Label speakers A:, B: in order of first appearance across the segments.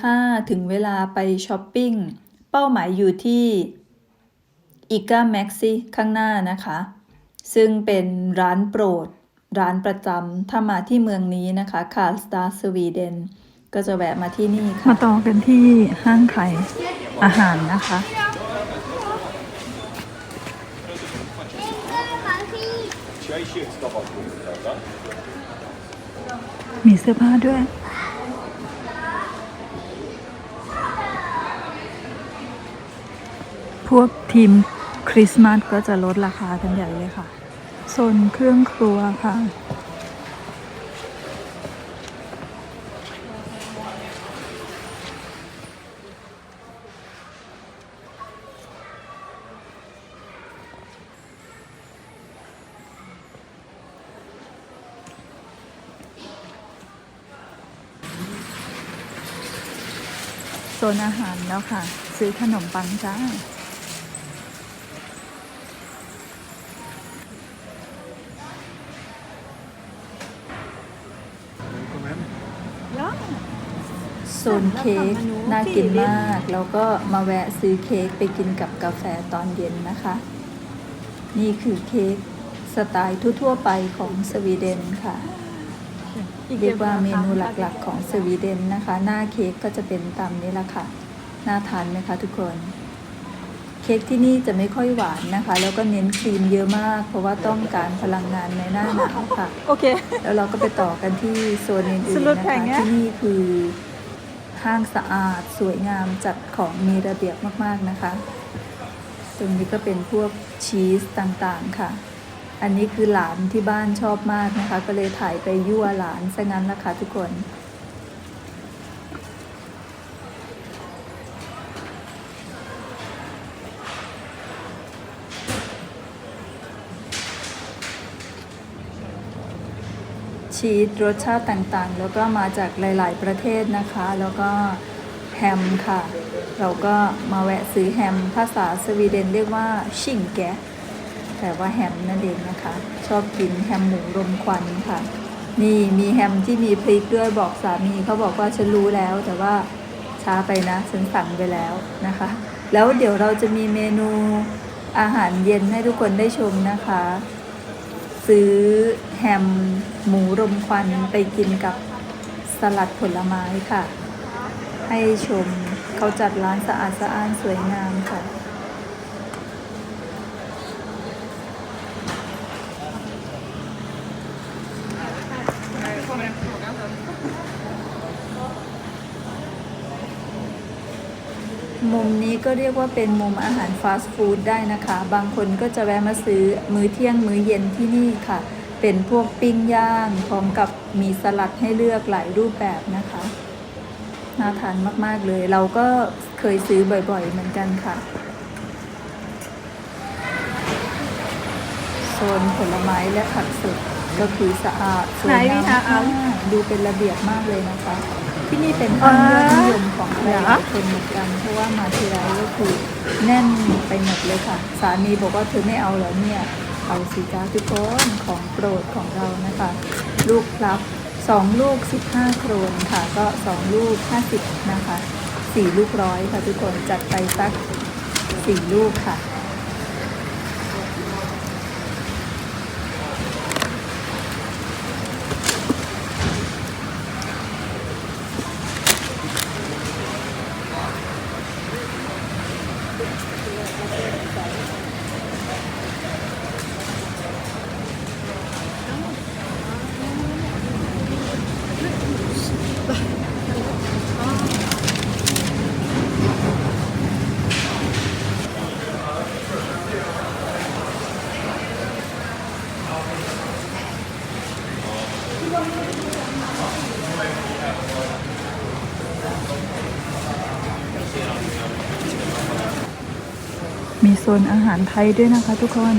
A: ค่ะ ถึงเวลาไปช้อปปิ้ง เป้าหมายอยู่ที่อีกาแม็กซี่ข้างหน้านะคะ ซึ่งเป็นร้านโปรด ร้านประจำถ้ามาที่เมืองนี้นะคะคาร์ลสตาร์สวีเดนก็จะแวะมาที่นี่ค่ะ มา
B: ต่อกันที่ห้างขายอาหารนะคะ มีเสื้อผ้าด้วย พวกทีมคริสต์มาสก็จะลดราคากันใหญ่เลยค่ะ โซนเครื่องครัวค่ะ โซนอาหารแล้วค่ะ ซื้อขนมปังจ้า
A: โซนเค้กน่ากินมาก แล้วก็มาแวะซื้อเค้กไปกินกับกาแฟตอนเย็นนะคะ นี่คือเค้กสไตล์ทั่วๆไปของสวีเดนค่ะ เรียกว่าเมนูหลักๆของสวีเดนนะคะ หน้าเค้กก็จะเป็นตามนี้ละค่ะ น่าทานไหมคะทุกคน ค้กที่นี่จะไม่ค่อยหวานนะคะ แล้วก็เน้นครีมเยอะมาก เพราะว่าต้องการพลังงานในหน้าหนาวค่ะ
B: โอเค
A: แล้วเราก็ไปต่อกันที่โซนอื่น
B: ส
A: ๆ
B: รุป
A: นะ
B: แผ
A: คะ
B: งเนี้ย
A: ที่นี่คือห้างสะอาดสวยงามจัดของมีระเบียบมากๆนะคะ ตรงนี้ก็เป็นพวกชีสต่างๆค่ะ อันนี้คือหลานที่บ้านชอบมากนะคะ ก็เลยถ่ายไปยั่วหลานซะงั้นละค่ะทุกคน ชีสรสชาติต่างๆ แล้วก็มาจากหลาย ๆ ประเทศนะคะ แล้วก็แฮมค่ะ เราก็มาแวะซื้อแฮม ภาษาสวีเดนเรียกว่าชิงแกะแต่ว่าแฮมนั่นเองนะคะ ชอบกินแฮมหมูรมควันค่ะ นี่มีแฮมที่มีพริกด้วยบอกสามีเขาบอกว่าฉันรู้แล้ว แต่ว่าช้าไปนะ ฉันสั่งไปแล้วนะคะ แล้วเดี๋ยวเราจะมีเมนูอาหารเย็นให้ทุกคนได้ชมนะคะ ซื้อแฮมหมูรมควันไปกินกับสลัดผลไม้ค่ะ ให้ชมเขาจัดร้านสะอาดสะอ้านสวยงามค่ะ มุม นี้ก็เรียกว่าเป็นมุมอาหารฟาสต์ฟู้ดได้นะคะ บางคนก็จะแวะมาซื้อมื้อเที่ยงมื้อเย็นที่นี่ค่ะ เป็นพวกปิ้งย่างพร้อมกับมีสลัดให้เลือกหลายรูปแบบนะคะน่าทานมาก ๆ เลย เราก็เคยซื้อบ่อย ๆ เหมือนกันค่ะ โซนผลไม้และผักสดก็คือสะอาดสวย
B: ไหน
A: งาม
B: คะ
A: มากดูเป็นระเบียบมากเลยนะคะ ที่นี่เป็นห้างยอดนิยมของหลายคนเหมือนกัน เพราะว่ามาทีไรก็คือแน่นไปหมดเลยค่ะ สามีบอกว่าเธอไม่เอาเหรอเนี่ย เอาสิจ้าทุกคนของโปรดของเรานะคะ ลูกพลับสองลูก 15 โครนค่ะ ก็สองลูก 50 นะคะสี่ลูกร้อยค่ะทุกคนจัดไปสักสี่ลูกค่ะ
B: มีโซนอาหารไทยด้วยนะคะทุกคน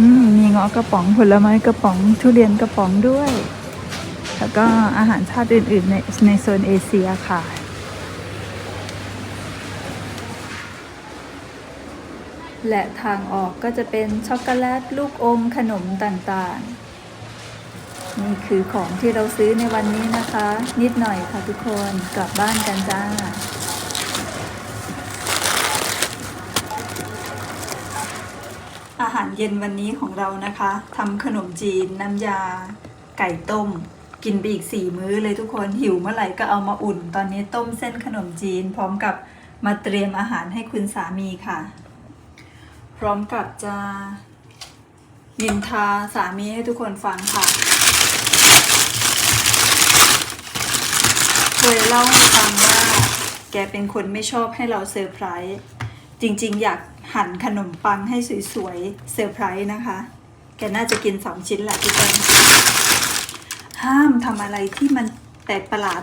B: อืม มีเงาะกระป๋องผลไม้กระป๋องทุเรียนกระป๋องด้วย แล้วก็อาหารชาติอื่น ๆ ในในโซนเอเชียค่ะ
A: และทางออกก็จะเป็นช็อกโกแลตลูกอมขนมต่าง ๆ นี่คือของที่เราซื้อในวันนี้นะคะ นิดหน่อยค่ะทุกคนกลับบ้านกันจ้าอาหารเย็นวันนี้ของเรานะคะทำขนมจีนน้ำยา ไก่ต้ม กินไปอีกสี่มื้อเลยทุกคนหิวเมื่อไหร่ก็เอามาอุ่น ตอนนี้ต้มเส้นขนมจีน พร้อมกับมาเตรียมอาหารให้คุณสามีค่ะ พร้อมกับจะนินทาสามีให้ทุกคนฟังค่ะ เคยเล่าให้ฟังว่า แกเป็นคนไม่ชอบให้เราเซอร์ไพรส์จริงๆ อยากหั่นขนมปังให้สวยๆเซอร์ไพรส์นะคะ แกน่าจะกินสองชิ้นแหละทุกคนห้ามทำอะไรที่มันแปลกประหลาด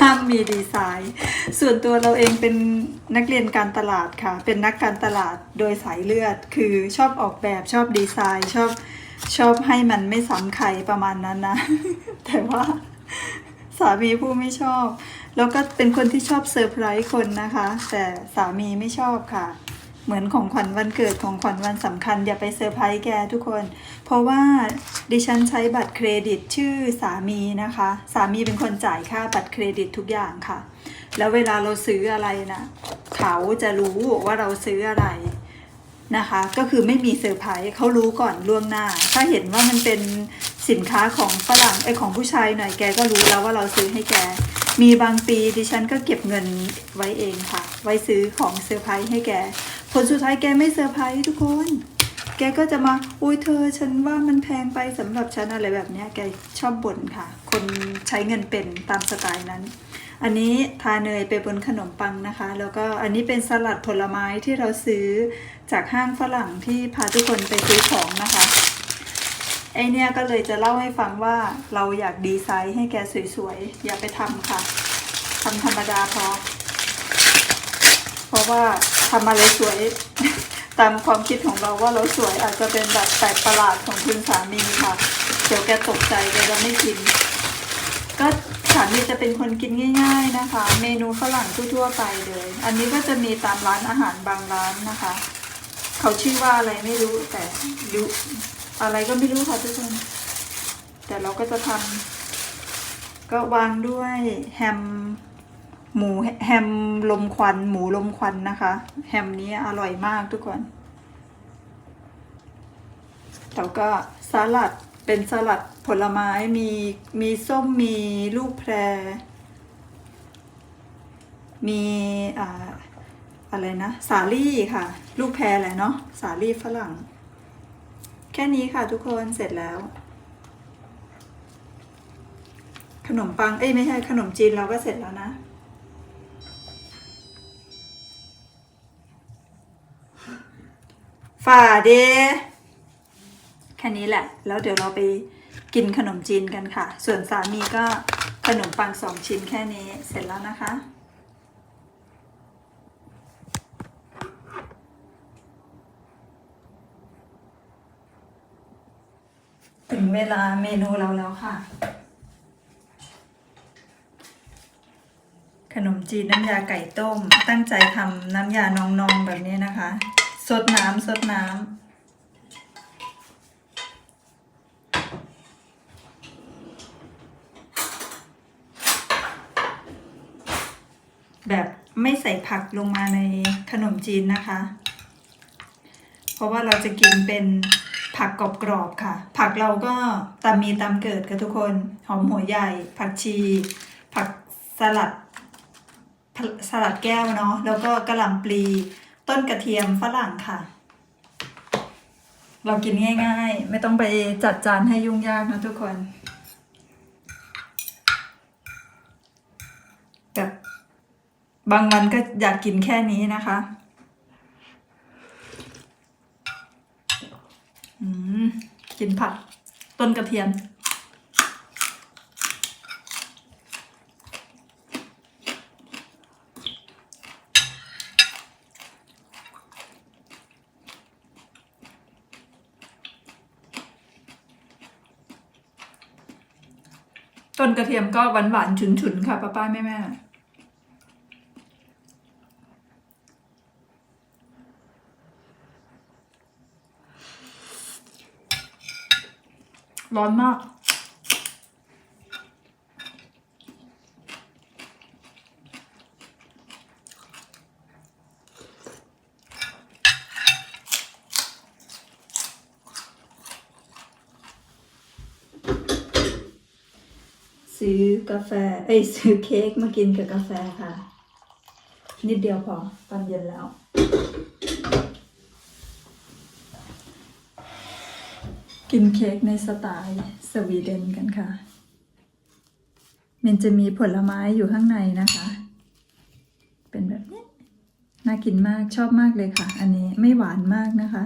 A: ห้ามมีดีไซน์ ส่วนตัวเราเองเป็นนักเรียนการตลาดค่ะ เป็นนักการตลาดโดยสายเลือด คือชอบออกแบบชอบดีไซน์ ชอบชอบให้มันไม่ซ้ำใครประมาณนั้นนะ แต่ว่า สามีผู้ไม่ชอบ แล้วก็เป็นคนที่ชอบเซอร์ไพรส์คนนะคะ แต่สามีไม่ชอบค่ะ เหมือนของขวัญวันเกิดของขวัญวันสำคัญ อย่าไปเซอร์ไพรส์แกทุกคน เพราะว่าดิฉันใช้บัตรเครดิตชื่อสามีนะคะ สามีเป็นคนจ่ายค่าบัตรเครดิตทุกอย่างค่ะ แล้วเวลาเราซื้ออะไรนะเขาจะรู้ว่าเราซื้ออะไรนะคะ ก็คือไม่มีเซอร์ไพรส์เขารู้ก่อนล่วงหน้า ถ้าเห็นว่ามันเป็น สินค้าของฝรั่งไอของผู้ชายหน่อยแกก็รู้แล้วว่าเราซื้อให้แก มีบางปีดิฉันก็เก็บเงินไว้เองค่ะ ไว้ซื้อของเซอร์ไพรส์ให้แก ผลสุดท้ายแกไม่เซอร์ไพรส์ทุกคน แกก็จะมาอุ้ยเธอ ฉันว่ามันแพงไปสำหรับฉันอะไรแบบเนี้ยแกชอบบ่นค่ะ คนใช้เงินเป็นตามสไตล์นั้น อันนี้ทาเนยไปบนขนมปังนะคะ แล้วก็อันนี้เป็นสลัดผลไม้ที่เราซื้อจากห้างฝรั่งที่พาทุกคนไปซื้อของนะคะ ไอเนี่ยก็เลยจะเล่าให้ฟังว่าเราอยากดีไซน์ให้แกสวยๆ อย่าไปทำค่ะทำธรรมดาพอ เพราะว่าทำอะไรสวย ตามความคิดของเราว่าเราสวยอาจจะเป็นแบบแปลกประหลาดของคุณสามีค่ะเดี๋ยวแกตกใจแกจะไม่กิน ก็สามีจะเป็นคนกินง่าย ๆนะคะ เมนูฝรั่งทั่วๆไปเลย อันนี้ก็จะมีตามร้านอาหารบางร้านนะคะ เขาชื่อว่าอะไรไม่รู้แต่ดู อะไรก็ไม่รู้ค่ะทุกคน แต่เราก็จะทำก็วางด้วยแฮมหมูแฮมลมควัน หมูลมควันนะคะ แฮมนี้อร่อยมากทุกคนแล้วก็สลัดเป็นสลัดผลไม้มีมีส้มมีลูกแพร มีอ่าอะไรนะ สาลี่ค่ะ ลูกแพรแหละเนาะสาลี่ฝรั่ง แค่นี้ค่ะทุกคนเสร็จแล้ว ขนมปัง เอ้ยไม่ใช่ขนมจีนเราก็เสร็จแล้วนะ ฝ่าเดแค่นี้แหละ แล้วเดี๋ยวเราไปกินขนมจีนกันค่ะ ส่วนสามีก็ขนมปังสองชิ้นแค่นี้เสร็จแล้วนะคะ ถึงเวลาเมนูเราแล้วค่ะ ขนมจีนน้ำยาไก่ต้ม ตั้งใจทำน้ำยานองๆแบบนี้นะคะ สดน้ำสดน้ำแบบไม่ใส่ผักลงมาในขนมจีนนะคะ เพราะว่าเราจะกินเป็น ผักกรอบๆค่ะ ผักเราก็ตามมีตามเกิดค่ะทุกคนหอมหัวใหญ่ ผักชี ผักสลัดสลัดแก้วเนาะแล้วก็กระหล่ำปลี ต้นกระเทียมฝรั่งค่ะ เรากินง่าย ๆ ไม่ต้องไปจัดจานให้ยุ่งยากนะทุกคนแบบบางวันก็อยากกินแค่นี้นะคะ อืม กินผัก ต้นกระเทียม ต้นกระเทียมก็หวานหวานๆฉุนๆ ค่ะป้าป้าแม่แร้อนมาก ซื้อกาแฟ เอ้ยซื้อเค้กมากินกับกาแฟค่ะ นิดเดียวพอตอนเย็นแล้ว กินเค้กในสไตล์สวีเดนกันค่ะ มันจะมีผลไม้อยู่ข้างในนะคะ เป็นแบบนี้ น่ากินมากชอบมากเลยค่ะ อันนี้ไม่หวานมากนะคะ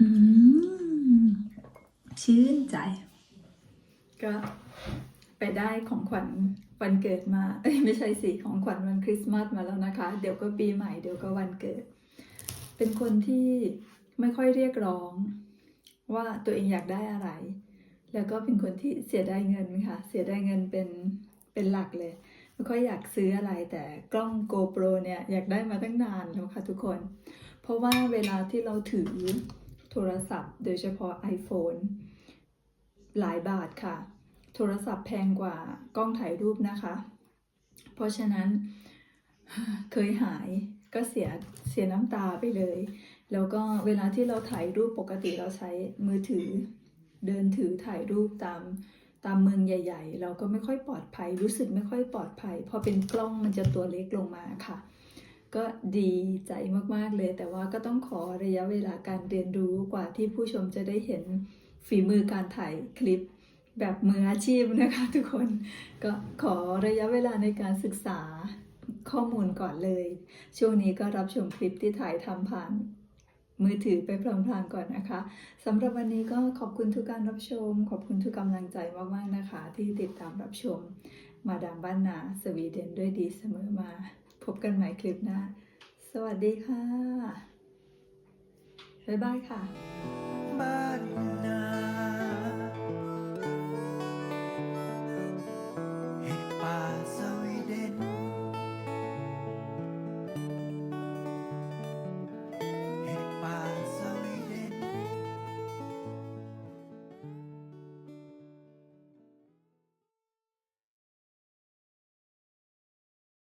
A: อืม ชื่นใจก็ ได้ของขวัญวันเกิดมา เอ้ยไม่ใช่สิของขวัญวันคริสต์มาสมาแล้วนะคะ เดี๋ยวก็ปีใหม่เดี๋ยวก็วันเกิด เป็นคนที่ไม่ค่อยเรียกร้อง ว่าตัวเองอยากได้อะไร แล้วก็เป็นคนที่เสียดายเงินค่ะ เสียดายเงินเป็นเป็นหลักเลย ไม่ค่อยอยากซื้ออะไรแต่กล้อง GoPro เนี่ยอยากได้มาตั้งนานแล้วค่ะทุกคน เพราะว่าเวลาที่เราถือโทรศัพท์ โดยเฉพาะ iPhone หลายบาทค่ะ โทรศัพท์แพงกว่ากล้องถ่ายรูปนะคะ เพราะฉะนั้นเคยหายก็เสียเสียน้ำตาไปเลย แล้วก็เวลาที่เราถ่ายรูปปกติเราใช้มือถือ เดินถือถ่ายรูปตามตามเมืองใหญ่ ๆ เราก็ไม่ค่อยปลอดภัย รู้สึกไม่ค่อยปลอดภัยพอเป็นกล้องมันจะตัวเล็กลงมาค่ะ ก็ดีใจมากๆเลย แต่ว่าก็ต้องขอระยะเวลาการเรียนรู้กว่าที่ผู้ชมจะได้เห็นฝีมือการถ่ายคลิป แบบมืออาชีพนะคะทุกคนก็ขอระยะเวลาในการศึกษาข้อมูลก่อนเลย ช่วงนี้ก็รับชมคลิปที่ถ่ายทำผ่าน มือถือไปพลางๆก่อนนะคะสำหรับวันนี้ก็ขอบคุณทุกการรับชม ขอบคุณทุกกำลังใจมากๆนะคะ ที่ติดตามรับชม มาดามบ้านนาสวีเดนด้วยดีเสมอมา พบกันใหม่คลิปหน้า สวัสดีค่ะ บ๊ายบายค่ะ